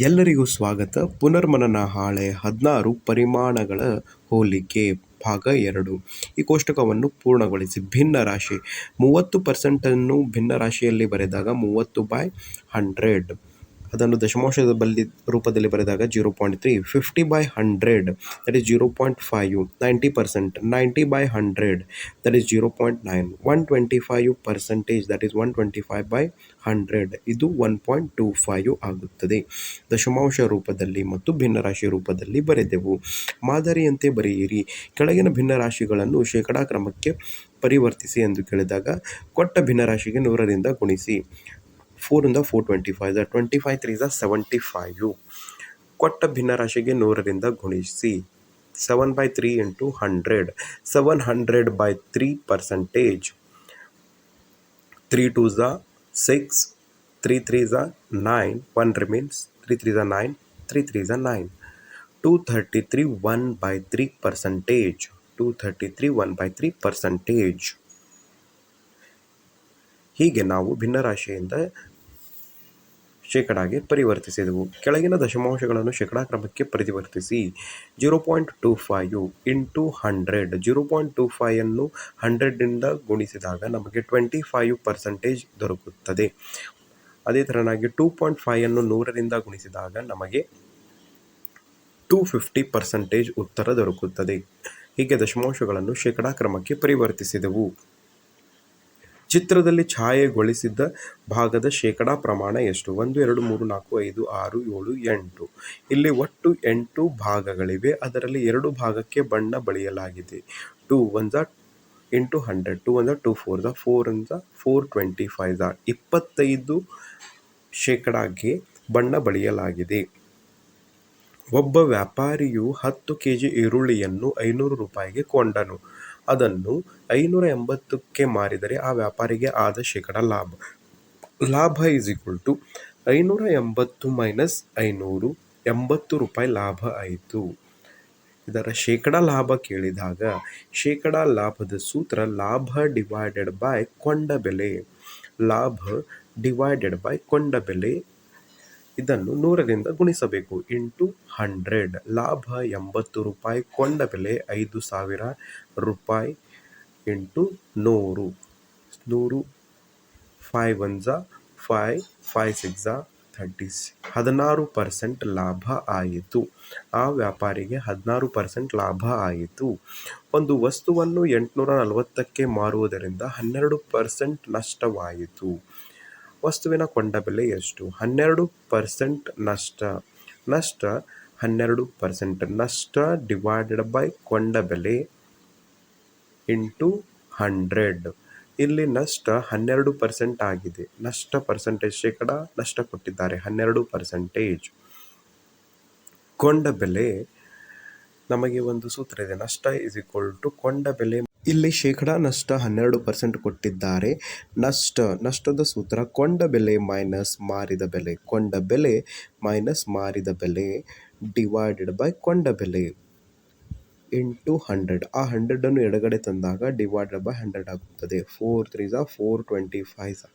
ಎಲ್ಲರಿಗೂ ಸ್ವಾಗತ. ಪುನರ್ಮನನ ಹಾಳೆ ಹದಿನಾರು ಪರಿಮಾಣಗಳ ಹೋಲಿಕೆ ಭಾಗ ಎರಡು. ಈ ಕೋಷ್ಟಕವನ್ನು ಪೂರ್ಣಗೊಳಿಸಿ. ಭಿನ್ನ ರಾಶಿ. ಮೂವತ್ತು ಪರ್ಸೆಂಟನ್ನು ಭಿನ್ನ ರಾಶಿಯಲ್ಲಿ ಬರೆದಾಗ ಮೂವತ್ತು ಬೈ ಹಂಡ್ರೆಡ್ ಅದನ್ನು ದಶಮಾಂಶದ ಬಲ್ಲಿ ರೂಪದಲ್ಲಿ ಬರೆದಾಗ zero point three, fifty by hundred that is zero point five, ninety percent, ninety by hundred that is zero point nine, one twenty five percentage that is one twenty five by hundred, ಇದು one point two five ಆಗುತ್ತದೆ. ದಶಮಾಂಶ ರೂಪದಲ್ಲಿ ಮತ್ತು ಭಿನ್ನರಾಶಿ ರೂಪದಲ್ಲಿ ಬರೆದೆವು. ಮಾದರಿಯಂತೆ ಬರೆಯಿರಿ. ಕೆಳಗಿನ ಭಿನ್ನರಾಶಿಗಳನ್ನು ಶೇಕಡಾ ಕ್ರಮಕ್ಕೆ ಪರಿವರ್ತಿಸಿ ಎಂದು ಕೇಳಿದಾಗ ಕೊಟ್ಟ ಭಿನ್ನರಾಶಿಗೆ ನೂರರಿಂದ ಗುಣಿಸಿ. ಫೋರಿಂದ four twenty five the twenty five three the seventy five ಕೊಟ್ಟ ಭಿನ್ನರಾಶಿಗೆ ನೂರರಿಂದ ಗುಣಿಸಿ. Seven by three into hundred seven hundred by three percentage three two ಝ six three three ಝ nine one remains three three ಝ nine three three ಝ nine two thirty three one by three percentage two thirty three one by three percentage ಹೀಗೆ ನಾವು ಭಿನ್ನರಾಶಿಯಿಂದ ಶೇಕಡಾಗೆ ಪರಿವರ್ತಿಸಿದವು. ಕೆಳಗಿನ ದಶಮಾಂಶಗಳನ್ನು ಶೇಕಡಾ ಕ್ರಮಕ್ಕೆ ಪರಿವರ್ತಿಸಿ. Zero point two five into hundred. Zero point two ಫೈವನ್ನು ಹಂಡ್ರೆಡಿಂದ ಗುಣಿಸಿದಾಗ ನಮಗೆ twenty five percentage ದೊರಕುತ್ತದೆ. ಅದೇ ಥರನಾಗಿ ಟೂ ಪಾಯಿಂಟ್ ಫೈವನ್ನು ನೂರರಿಂದ ಗುಣಿಸಿದಾಗ ನಮಗೆ ಟೂ ಫಿಫ್ಟಿ ಪರ್ಸೆಂಟೇಜ್ ಉತ್ತರ ದೊರಕುತ್ತದೆ. ಹೀಗೆ ದಶಮಾಂಶಗಳನ್ನು ಶೇಕಡಾ ಕ್ರಮಕ್ಕೆ ಪರಿವರ್ತಿಸಿದೆವು. ಚಿತ್ರದಲ್ಲಿ ಛಾಯೆಗೊಳಿಸಿದ ಭಾಗದ ಶೇಕಡಾ ಪ್ರಮಾಣ ಎಷ್ಟು? ಒಂದು, ಎರಡು, ಮೂರು, ನಾಲ್ಕು, ಐದು, ಆರು, ಏಳು, ಎಂಟು. ಇಲ್ಲಿ ಒಟ್ಟು ಎಂಟು ಭಾಗಗಳಿವೆ. ಅದರಲ್ಲಿ ಎರಡು ಭಾಗಕ್ಕೆ ಬಣ್ಣ ಬಳಿಯಲಾಗಿದೆ. ಟೂ ಒಂದ ಎಂಟು ಇಂಟು ಹಂಡ್ರೆಡ್, ಟು ಒನ್ ಝ two four ಝ four one four twenty five ಝ ಇಪ್ಪತ್ತೈದು ಶೇಕಡಾಗೆ ಬಣ್ಣ ಬಳಿಯಲಾಗಿದೆ. ಒಬ್ಬ ವ್ಯಾಪಾರಿಯು ಹತ್ತು ಕೆ ಜಿ ಈರುಳ್ಳಿಯನ್ನು ಐನೂರು ರೂಪಾಯಿಗೆ ಕೊಂಡನು. ಅದನ್ನು ಐನೂರ ಎಂಬತ್ತಕ್ಕೆ ಮಾರಿದರೆ ಆ ವ್ಯಾಪಾರಿಗೆ ಆದ ಶೇಕಡ ಲಾಭ. ಲಾಭ ಈಸ್ ಈಕ್ವಲ್ ಟು ಐನೂರ ಎಂಬತ್ತು ಮೈನಸ್ ಐನೂರು ಎಂಬತ್ತು ರೂಪಾಯಿ ಲಾಭ ಆಯಿತು. ಇದರ ಶೇಕಡ ಲಾಭ ಕೇಳಿದಾಗ ಶೇಕಡ ಲಾಭದ ಸೂತ್ರ ಲಾಭ ಡಿವೈಡೆಡ್ ಬೈ ಕೊಂಡ ಬೆಲೆ. ಲಾಭ ಡಿವೈಡೆಡ್ ಬೈ ಕೊಂಡ ಬೆಲೆ ಇದನ್ನು ನೂರರಿಂದ ಗುಣಿಸಬೇಕು. ಇಂಟು ಹಂಡ್ರೆಡ್ ಲಾಭ ಎಂಬತ್ತು ರೂಪಾಯಿ, ಕೊಂಡ ಬೆಲೆ ಐದು ಸಾವಿರ ರೂಪಾಯಿ ಇಂಟು ನೂರು ನೂರು ಫೈವ್ ಒನ್ ಝ ಫೈ ಫೈವ್ ಸಿಕ್ಸ್ ಥರ್ಟಿ ಹದಿನಾರು ಪರ್ಸೆಂಟ್ ಲಾಭ ಆಯಿತು. ಆ ವ್ಯಾಪಾರಿಗೆ ಹದಿನಾರು ಪರ್ಸೆಂಟ್ ಲಾಭ ಆಯಿತು. ಒಂದು ವಸ್ತುವನ್ನು ಎಂಟುನೂರ ನಲವತ್ತಕ್ಕೆ ಮಾರುವುದರಿಂದ ಹನ್ನೆರಡು ಪರ್ಸೆಂಟ್ ನಷ್ಟವಾಯಿತು. ವಸ್ತುವಿನ ಕೊಂಡ ಬೆಲೆ ಎಷ್ಟು? ಹನ್ನೆರಡು ಪರ್ಸೆಂಟ್ ನಷ್ಟ. ನಷ್ಟ ಹನ್ನೆರಡು ಪರ್ಸೆಂಟ್ ನಷ್ಟ ಡಿವೈಡೆಡ್ ಬೈ ಕೊಂಡ ಬೆಲೆ ಇಂಟು ಹಂಡ್ರೆಡ್. ಇಲ್ಲಿ ನಷ್ಟ ಹನ್ನೆರಡು ಪರ್ಸೆಂಟ್ ಆಗಿದೆ. ನಷ್ಟ ಪರ್ಸೆಂಟೇಜ್ ಶೇಕಡ ನಷ್ಟ ಕೊಟ್ಟಿದ್ದಾರೆ. ಹನ್ನೆರಡು ಪರ್ಸೆಂಟೇಜ್. ಕೊಂಡ ಬೆಲೆ, ನಮಗೆ ಒಂದು ಸೂತ್ರ ಇದೆ. ನಷ್ಟ ಇಸ್ ಈಕ್ವಲ್ ಟು ಕೊಂಡ ಬೆಲೆ ಇಲ್ಲಿ ಶೇಕಡ ನಷ್ಟ ಹನ್ನೆರಡು ಪರ್ಸೆಂಟ್ ಕೊಟ್ಟಿದ್ದಾರೆ. ನಷ್ಟ, ನಷ್ಟದ ಸೂತ್ರ ಕೊಂಡ ಬೆಲೆ ಮೈನಸ್ ಮಾರಿದ ಬೆಲೆ. ಕೊಂಡ ಬೆಲೆ ಮೈನಸ್ ಮಾರಿದ ಬೆಲೆ ಡಿವೈಡೆಡ್ ಬೈ ಕೊಂಡ ಬೆಲೆ ಇಂಟು ಹಂಡ್ರೆಡ್. ಆ ಹಂಡ್ರೆಡನ್ನು ಎಡಗಡೆ ತಂದಾಗ ಡಿವೈಡೆಡ್ ಬೈ ಹಂಡ್ರೆಡ್ ಆಗುತ್ತದೆ. ಫೋರ್ ತ್ರೀ ಸಾ four twenty five saw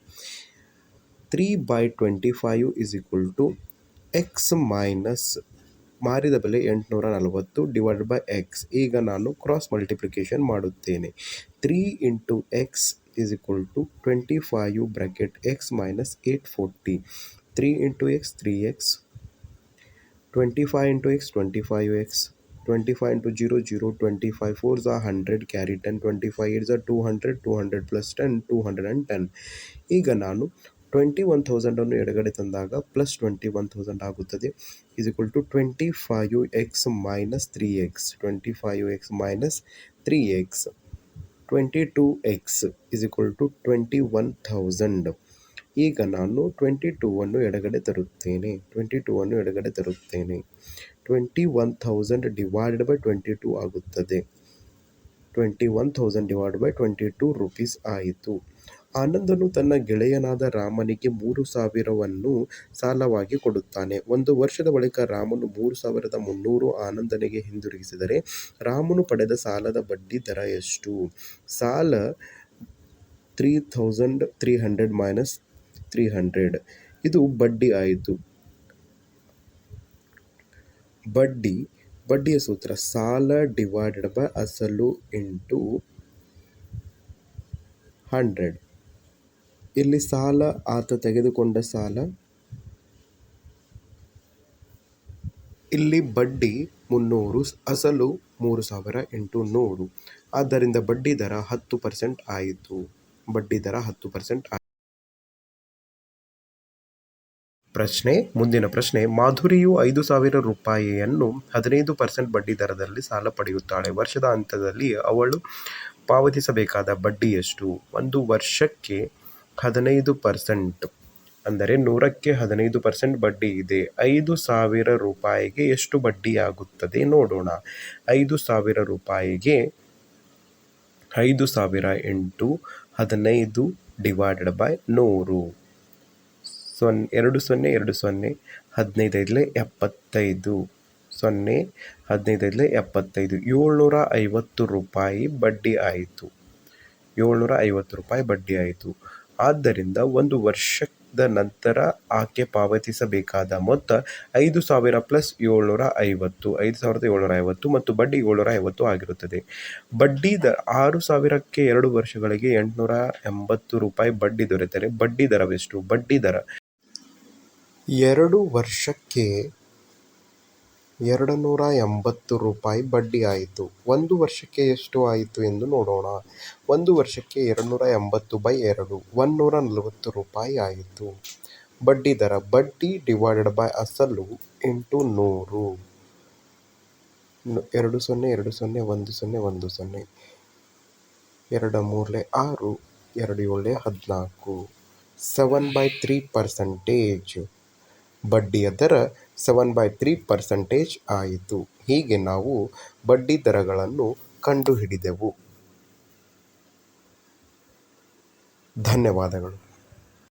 three by twenty five is equal to X minus ಮಾರಿದ ಬೆಲೆ ಎಂಟುನೂರ ನಲವತ್ತು ಡಿವೈಡ್ ಬೈ ಎಕ್ಸ್ ಈಗ ನಾನು ಕ್ರಾಸ್ ಮಲ್ಟಿಪ್ಲಿಕೇಶನ್ ಮಾಡುತ್ತೇನೆ. Three into X is equal to twenty five bracket X minus eight forty three into X three X twenty five into X twenty five X twenty five into zero zero twenty five four ಝ hundred carry ten twenty five eight Jha two hundred two hundred plus ten two hundred and ten ಈಗ ನಾನು twenty one ಥೌಸಂಡನ್ನು ಎಡಗಡೆ ತಂದಾಗ plus twenty one thousand ಆಗುತ್ತದೆ. Is equal to twenty five X minus X twenty five X minus three X twenty two X is equal to twenty one thousand ಈಗ ನಾನು twenty ಟೂವನ್ನು ಎಡಗಡೆ ತರುತ್ತೇನೆ. ಟ್ವೆಂಟಿ ಟೂವನ್ನು ಎಡಗಡೆ ತರುತ್ತೇನೆ. Twenty one thousand divided by twenty two ಆಗುತ್ತದೆ. Twenty one thousand divide by twenty two rupees ಆಯಿತು. ಆನಂದನು ತನ್ನ ಗೆಳೆಯನಾದ ರಾಮನಿಗೆ ಮೂರು ಸಾವಿರವನ್ನು ಸಾಲವಾಗಿ ಕೊಡುತ್ತಾನೆ. ಒಂದು ವರ್ಷದ ಬಳಿಕ ರಾಮನು ಮೂರು ಸಾವಿರದ ಮುನ್ನೂರು ಆನಂದನಿಗೆ ಹಿಂದಿರುಗಿಸಿದರೆ ರಾಮನು ಪಡೆದ ಸಾಲದ ಬಡ್ಡಿ ದರ ಎಷ್ಟು? ಸಾಲ three thousand three hundred minus three hundred ಇದು ಬಡ್ಡಿ ಆಯಿತು. ಬಡ್ಡಿ, ಬಡ್ಡಿಯ ಸೂತ್ರ ಸಾಲ ಡಿವೈಡೆಡ್ ಬೈ ಅಸಲು ಇಂಟು ಹಂಡ್ರೆಡ್ ಇಲ್ಲಿ ಸಾಲ, ಆತ ತೆಗೆದುಕೊಂಡ ಸಾಲ. ಇಲ್ಲಿ ಬಡ್ಡಿ ಮುನ್ನೂರು, ಅಸಲು ಮೂರು ಸಾವಿರ ಎಂಟು ನೂರು. ಆದ್ದರಿಂದ ಬಡ್ಡಿ ದರ ಹತ್ತು ಪರ್ಸೆಂಟ್ ಆಯಿತು. ಬಡ್ಡಿ ದರ ಹತ್ತು ಪರ್ಸೆಂಟ್ ಆಯಿತು. ಪ್ರಶ್ನೆ, ಮುಂದಿನ ಪ್ರಶ್ನೆ. ಮಾಧುರಿಯು ಐದು ಸಾವಿರ ರೂಪಾಯಿಯನ್ನು ಹದಿನೈದು ಪರ್ಸೆಂಟ್ ಬಡ್ಡಿ ದರದಲ್ಲಿ ಸಾಲ ಪಡೆಯುತ್ತಾಳೆ. ವರ್ಷದ ಅಂತ್ಯದಲ್ಲಿ ಅವಳು ಪಾವತಿಸಬೇಕಾದ ಬಡ್ಡಿ ಎಷ್ಟು? ಒಂದು ವರ್ಷಕ್ಕೆ ಹದಿನೈದು ಪರ್ಸೆಂಟ್ ಅಂದರೆ ನೂರಕ್ಕೆ ಹದಿನೈದು ಪರ್ಸೆಂಟ್ ಬಡ್ಡಿ ಇದೆ. ಐದು ಸಾವಿರ ರೂಪಾಯಿಗೆ ಎಷ್ಟು ಬಡ್ಡಿಯಾಗುತ್ತದೆ ನೋಡೋಣ. ಐದು ಸಾವಿರ ರೂಪಾಯಿಗೆ ಐದು ಸಾವಿರ ಎಂಟು ಹದಿನೈದು ಡಿವೈಡೆಡ್ ಬೈ ನೂರು. ಸೊನ್ನೆ ಎರಡು ಸೊನ್ನೆ ಎರಡು ಸೊನ್ನೆ ಹದಿನೈದೈದಲೆ ಎಪ್ಪತ್ತೈದು. ಸೊನ್ನೆ ಹದಿನೈದೈದಲೆ ಎಪ್ಪತ್ತೈದು. ಏಳ್ನೂರ ಐವತ್ತು ರೂಪಾಯಿ ಬಡ್ಡಿ ಆಯಿತು. ಏಳ್ನೂರ ಐವತ್ತು ರೂಪಾಯಿ ಬಡ್ಡಿ ಆಯಿತು. ಆದ್ದರಿಂದ ಒಂದು ವರ್ಷದ ನಂತರ ಆಕೆ ಪಾವತಿಸಬೇಕಾದ ಮೊತ್ತ ಐದು ಸಾವಿರ ಪ್ಲಸ್ ಏಳ್ನೂರ ಐವತ್ತು, ಐದು ಸಾವಿರದ ಏಳ್ನೂರ ಐವತ್ತು ಮತ್ತು ಬಡ್ಡಿ ಏಳ್ನೂರ ಐವತ್ತು ಆಗಿರುತ್ತದೆ. ಬಡ್ಡಿ ದ ಆರು ಸಾವಿರಕ್ಕೆ ಎರಡು ವರ್ಷಗಳಿಗೆ ಎಂಟುನೂರ ಎಂಬತ್ತು ರೂಪಾಯಿ ಬಡ್ಡಿ ದೊರೆತರೆ. ಬಡ್ಡಿ ದರವೆಷ್ಟು? ಬಡ್ಡಿ ದರ. ಎರಡು ವರ್ಷಕ್ಕೆ ಎರಡು ನೂರ ಎಂಬತ್ತು ರೂಪಾಯಿ ಬಡ್ಡಿ ಆಯಿತು. ಒಂದು ವರ್ಷಕ್ಕೆ ಎಷ್ಟು ಆಯಿತು ಎಂದು ನೋಡೋಣ. ಒಂದು ವರ್ಷಕ್ಕೆ ಎರಡು ನೂರ ಎಂಬತ್ತು ಬೈ ಎರಡು ಒನ್ನೂರ ನಲವತ್ತು ರೂಪಾಯಿ ಆಯಿತು. ಬಡ್ಡಿ ದರ, ಬಡ್ಡಿ ಡಿವೈಡೆಡ್ ಬೈ ಅಸಲು ಇಂಟು ನೂರು. ಎರಡು ಸೊನ್ನೆ ಎರಡು ಸೊನ್ನೆ, ಒಂದು ಸೊನ್ನೆ ಒಂದು ಸೊನ್ನೆ. ಎರಡು ಮೂರಲೆ ಆರು, ಎರಡು ಏಳೆ ಹದಿನಾಲ್ಕು. Seven by three percentage. ಬಡ್ಡಿಯ ದರ ಸೆವೆನ್ ಬೈ ತ್ರೀ ಪರ್ಸೆಂಟೇಜ್ ಆಯಿತು. ಹೀಗೆ ನಾವು ಬಡ್ಡಿ ದರಗಳನ್ನು ಕಂಡುಹಿಡಿದೆವು. ಧನ್ಯವಾದಗಳು.